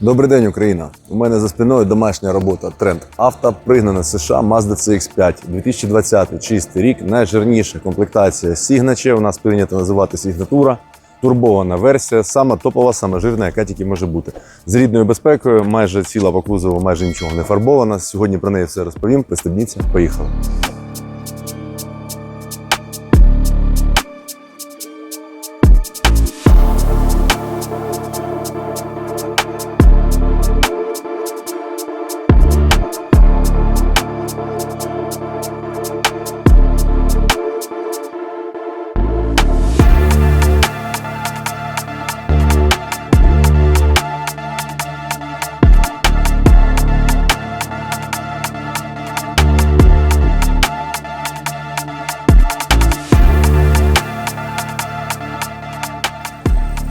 Добрий день, Україна! У мене за спиною домашня робота. Тренд авто пригнана з США Mazda CX-5. 2020 чистий рік. Найжирніша комплектація Signature. У нас прийнято називати сигнатура. Турбована версія, сама топова, сама жирна, яка тільки може бути. З рідною безпекою, майже ціла по кузову, майже нічого не фарбована. Сьогодні про неї все розповім. Пристебніться, поїхали.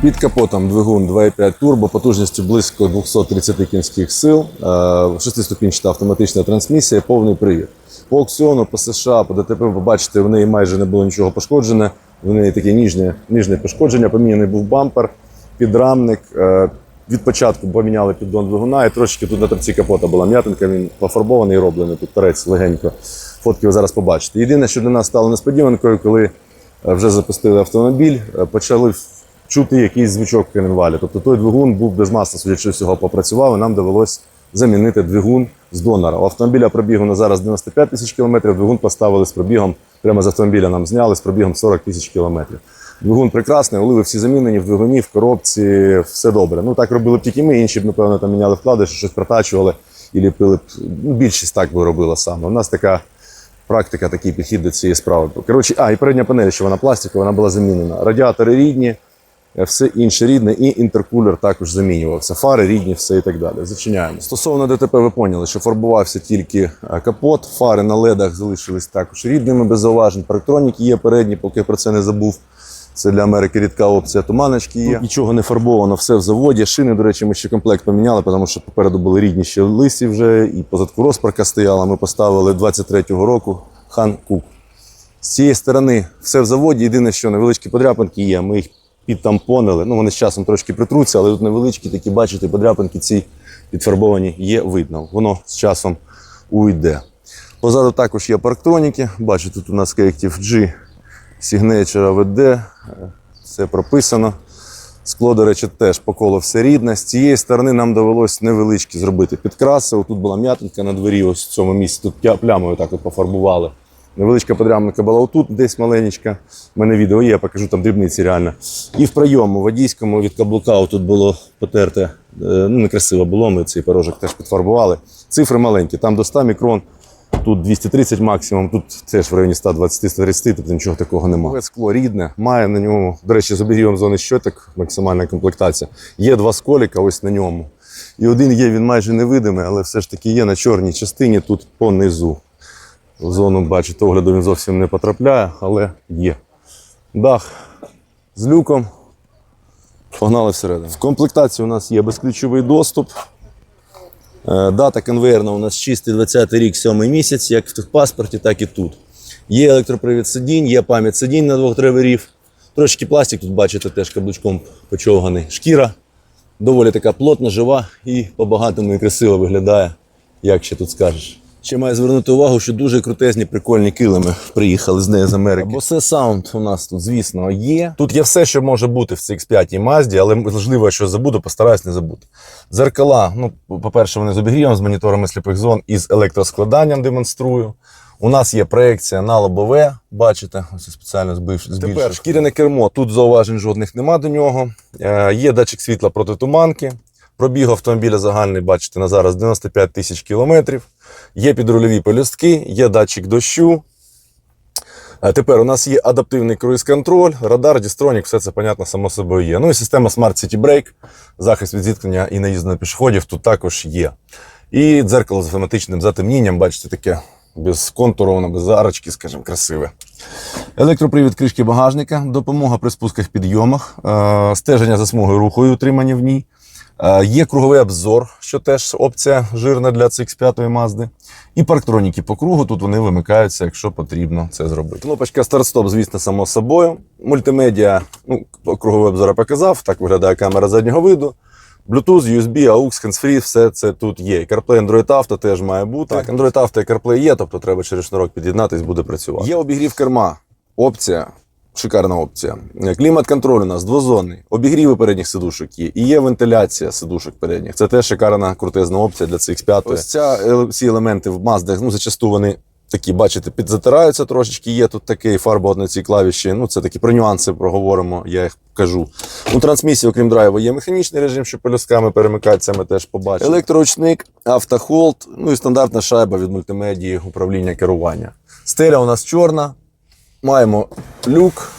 Під капотом двигун 2.5 турбо, потужністю близько 230 кінських сил, е, шестиступінчата автоматична трансмісія, повний привід. По аукціону, по США, по ДТП, ви побачите, в неї майже не було нічого пошкоджене. В неї таке ніжне, ніжне пошкодження. Поміняний був бампер, підрамник. е, Від початку поміняли піддон двигуна, і трошки тут на торці капота була м'ятинка, він пофарбований, роблений, тут торець легенько. Фотки ви зараз побачите. Єдине, що для нас стало несподіванкою, коли е, вже запустили автомобіль, е, почали чути якийсь звучок в коленвалі. Тобто той двигун був без масла, судячи всього, попрацював, і нам довелось замінити двигун з донора. У автомобіля пробігу на зараз 95 тисяч кілометрів, двигун поставили з пробігом, прямо з автомобіля нам зняли з пробігом 40 тисяч кілометрів. Двигун прекрасний, оливи всі замінені в двигуні, в коробці, все добре. Ну так робили б тільки ми, інші б, напевно, там міняли вклади, щось протачували і ліпили б. Ну, більшість так би робила саме. У нас така практика, такий підхід до цієї справи. Коротше, а, і передня панель, що вона пластикова, вона була замінена. Радіатори рідні, все інше рідне, і інтеркулер також замінювався. Фари рідні, все і так далі. Зачиняємо. Стосовно ДТП, ви поняли, що фарбувався тільки е, капот, фари на ледах залишились також рідними, без зауважень. Парктроніки є передні, поки про це не забув. Це для Америки рідка опція. Туманочки є. Нічого не фарбовано, все в заводі. Шини, до речі, ми ще комплект поміняли, тому що попереду були рідні ще лисі вже, і позадку розпарка стояла. Ми поставили 23-го року хан Кук. З цієї сторони все в заводі. Єдине, що невеличкі подряпинки є. Ми їх підтампонили. Ну, вони з часом трошки притруться, але тут невеличкі такі, бачите, подряпинки ці підфарбовані є видно. Воно з часом уйде. Позаду також є парктроніки. Бачите, тут у нас Corrective G, Signature AVD, все прописано. Скло, до речі, теж по колу все рідне. З цієї сторони нам довелось невеличкі зробити підкраси. Тут була м'ятинка на дворі, ось в цьому місці. Тут плямою так от пофарбували. Невеличка подрямника була отут, десь маленька. У мене відео є, я покажу там дрібниці реально. І в прийому водійському від каблука тут було потерте. е, Ну, некрасиво було, ми цей порожок теж підфарбували. Цифри маленькі, там до 100 мікрон. Тут 230 максимум, тут теж в районі 120-130, тобто нічого такого немає. Скло рідне, має на ньому, до речі, з обігрівом зони щоток, максимальна комплектація. Є два сколіка ось на ньому. І один є, він майже невидимий, але все ж таки є на чорній частині, тут понизу. В зону, бачите, огляду він зовсім не потрапляє, але є. Дах з люком. Погнали всередину. В комплектації у нас є безключовий доступ. Е, Дата конвейерна у нас чистий 20 рік, 7 місяць, як в паспорті, так і тут. Є електропривід сидінь, є пам'ять сидінь на двох древерів. Трошки пластик, тут бачите, теж каблучком почовганий. Шкіра доволі така плотна, жива і по-багатому і красиво виглядає, як ще тут скажеш. Ще маю звернути увагу, що дуже крутезні, прикольні килими приїхали з неї з Америки. Бо це саунд у нас тут, звісно, є. Тут є все, що може бути в CX5 і Mazda, але можливо, що забуду, постараюсь не забути. Дзеркала, ну, по-перше, вони з обігрівом, з моніторами сліпих зон і з електроскладанням демонструю. У нас є проекція на лобове, бачите, ось спеціально збільшив. Тепер шкіряне кермо, тут зауважень жодних нема до нього. Е, є датчик світла проти туманки. Пробіг автомобіля загальний, бачите, на зараз 95 тисяч кілометрів. Є підрульові полюстки, є датчик дощу. Тепер у нас є адаптивний круїз-контроль, радар, дістронік, все це, понятно, само собою є. Ну і система Smart City Brake, захист від зіткнення і наїзду на пішоходів тут також є. І дзеркало з автоматичним затемнінням, бачите, таке без контуру, воно без арочки, скажімо, красиве. Електропривід кришки багажника, допомога при спусках підйомах, е, стеження за смугою руху і утримання в ній. Е, Є круговий обзор, що теж опція жирна для CX5 Mazda. І парктроніки по кругу. Тут вони вимикаються, якщо потрібно це зробити. Кнопочка старт-стоп, звісно, само собою. Мультимедіа, ну, круговий обзор я показав, так виглядає камера заднього виду. Bluetooth, USB, AUX, handsfree, все це тут є. І CarPlay Android Auto теж має бути. Так, Android Auto і CarPlay є, тобто треба через шнурок під'єднатись, буде працювати. Є обігрів керма. Опція. Шикарна опція. Клімат-контроль у нас двозонний. Обігріви передніх сидушок є. І є вентиляція сидушок передніх. Це теж шикарна крутезна опція для цих 5 Ось ця, е, ці елементи в Маздах, ну, зачасту вони такі, бачите, підзатираються трошечки. Є тут такий фарба на цій клавіші. Ну, це такі про нюанси проговоримо, я їх кажу. У трансмісії, окрім драйву, є механічний режим, що полюсками перемикається, ми теж побачимо. Електроручник, автохолд, ну і стандартна шайба від мультимедії управління керування. Стеля у нас чорна. Маємо люк.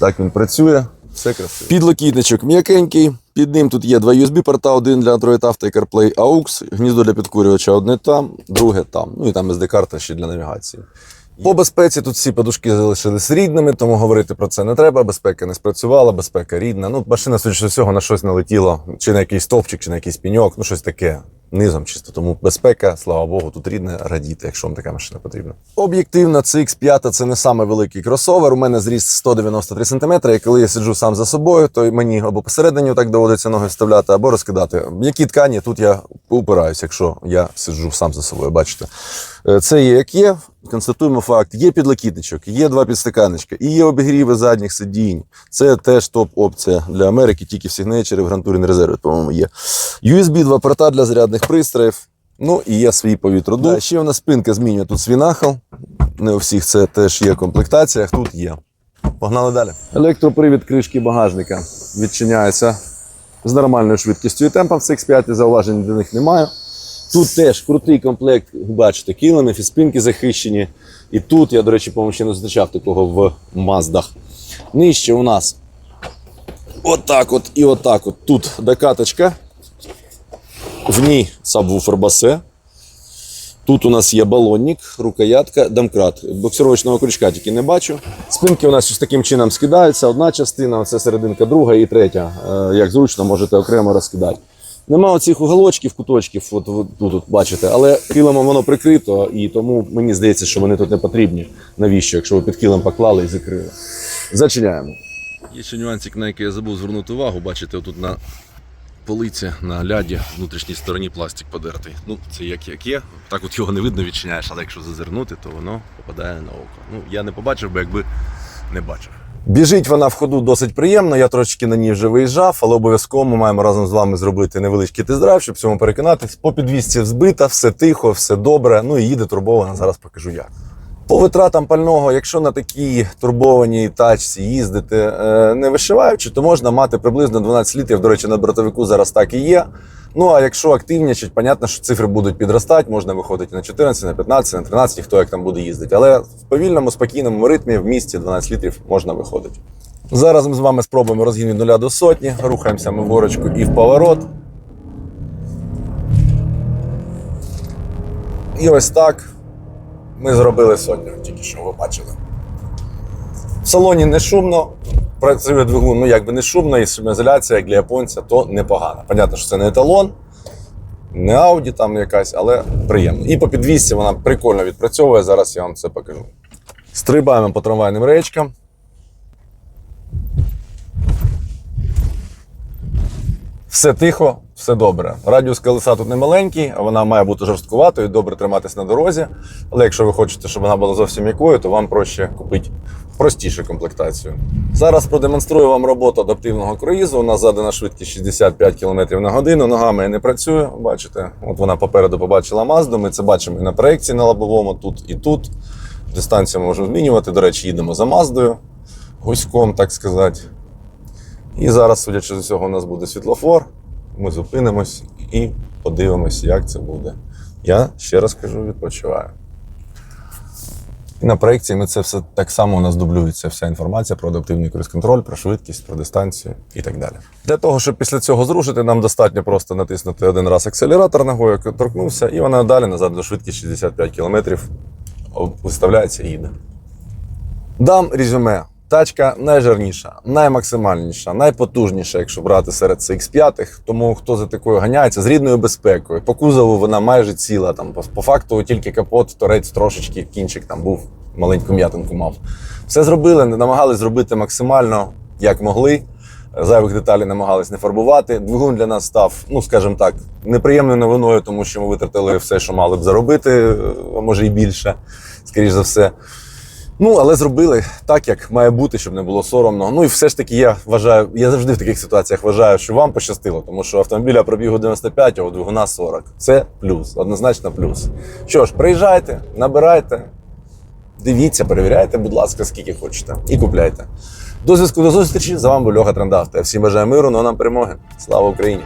Так він працює. Все красиво. Підлокітничок м'якенький. Під ним тут є два USB-порта, один для Android Auto і CarPlay AUX, гніздо для підкурювача одне там, друге там. Ну і там SD-карта ще для навігації. По безпеці тут всі подушки залишились рідними, тому говорити про це не треба. Безпека не спрацювала, безпека рідна. Ну, машина, судячи з всього, на щось налетіло, чи на якийсь стовпчик, чи на якийсь піньок, ну щось таке. Низом чисто, тому безпека, слава Богу, тут рідне, радіти, якщо вам така машина потрібна. Об'єктивно, CX5 це не самий великий кросовер. У мене зріст 193 см, і коли я сиджу сам за собою, то мені або посередині так доводиться ноги вставляти, або розкидати. Які ткані тут я упираюсь, якщо я сиджу сам за собою. Бачите, Е, це є як є. Констатуємо факт: є підлокітничок, є два підстаканничка, і є обігріви задніх сидінь. Це теж топ-опція для Америки, тільки в Signature і в Touring Reserve, по-моєму, є. USB, два порта для зарядних пристроїв. Ну і є свій повітродув. Да, ще у нас спинка змінює тут свій нахил. Не у всіх це теж є в комплектаціях, тут є. Погнали далі. Електропривід кришки багажника відчиняється з нормальною швидкістю і темпом в CX5, зауважень до них немає. Тут теж крутий комплект, бачите, і спинки захищені. І тут я, до речі, по-моєму, ще не зустрічав такого в Маздах. Нижче у нас отак от і отак от. Тут докаточка. В ній сабвуфер басе. Тут у нас є балонник, рукоятка, домкрат. Боксировочного крючка тільки не бачу. Спинки у нас ось таким чином скидаються. Одна частина, це серединка, друга і третя. Е, Як зручно, можете окремо розкидати. Нема оцих уголочків, куточків, от, от тут от, бачите, але килимом воно прикрито, і тому мені здається, що вони тут не потрібні. Навіщо, якщо ви під килим поклали і закрили. Зачиняємо. Є ще нюансик, на який я забув звернути увагу. Бачите, отут на полиці, на ляді, внутрішній стороні пластик подертий. Ну, це як як є. Так от його не видно відчиняєш, але якщо зазирнути, то воно попадає на око. Ну, я не побачив, бо якби не бачив. Біжить вона в ходу досить приємно. Я трошечки на ній вже виїжджав, але обов'язково ми маємо разом з вами зробити невеличкий тест-драйв, щоб цьому переконатись. По підвісці збита, все тихо, все добре. Ну і їде турбована. Зараз покажу як. По витратам пального, якщо на такій турбованій тачці їздити е, не вишиваючи, то можна мати приблизно 12 літрів. До речі, на бортовику зараз так і є. Ну а якщо активнічать, понятно, що цифри будуть підростати, можна виходити на 14, на 15, на 13, хто як там буде їздити. Але в повільному, спокійному ритмі в місті 12 літрів можна виходити. Зараз ми з вами спробуємо розгін від 0 до сотні. Рухаємося ми в горочку і в поворот. І ось так ми зробили сотню, тільки що ви бачили. В салоні не шумно, працює двигун, ну якби не шумно, і шумоізоляція, як для японця, то непогано. Понятно, що це не еталон, не Audi там якась, але приємно. І по підвісці вона прикольно відпрацьовує. Зараз я вам це покажу. Стрибаємо по трамвайним речкам. Все тихо, все добре. Радіус колеса тут не маленький, вона має бути жорсткуватою, добре триматись на дорозі. Але якщо ви хочете, щоб вона була зовсім м'якою, то вам проще купити простішу комплектацію. Зараз продемонструю вам роботу адаптивного круїзу. У нас задана швидкість 65 км на годину. Ногами я не працюю. Бачите, от вона попереду побачила Мазду. Ми це бачимо і на проєкції на лобовому, тут і тут. Дистанцію можемо змінювати. До речі, їдемо за Маздою, гуськом, так сказати. І зараз, судячи з усього, у нас буде світлофор. Ми зупинимось і подивимось, як це буде. Я ще раз кажу, відпочиваю. І на проєкції ми це все так само у нас дублюється вся інформація про адаптивний круїз-контроль, про швидкість, про дистанцію і так далі. Для того, щоб після цього зрушити, нам достатньо просто натиснути один раз акселератор ногою, торкнувся, і вона далі назад до швидкість 65 км виставляється і їде. Дам резюме. Тачка найжирніша, наймаксимальніша, найпотужніша, якщо брати серед CX5. Тому хто за такою ганяється з рідною безпекою. По кузову вона майже ціла. Там по, факту тільки капот, торець трошечки кінчик там був, маленьку м'ятинку мав. Все зробили, намагались зробити максимально як могли. Зайвих деталей намагались не фарбувати. Двигун для нас став, ну скажімо так, неприємною новиною, тому що ми витратили все, що мали б заробити, е, а може і більше, скоріш за все. Ну, але зробили так, як має бути, щоб не було соромно. Ну і все ж таки, я вважаю, я завжди в таких ситуаціях вважаю, що вам пощастило, тому що автомобіля пробігу 95, а у двигуна 40. Це плюс, однозначно плюс. Що ж, приїжджайте, набирайте, дивіться, перевіряйте, будь ласка, скільки хочете, і купляйте. До зв'язку до зустрічі. За вами був Льоха Трендавто. Я всім бажаю миру, ну а нам перемоги. Слава Україні!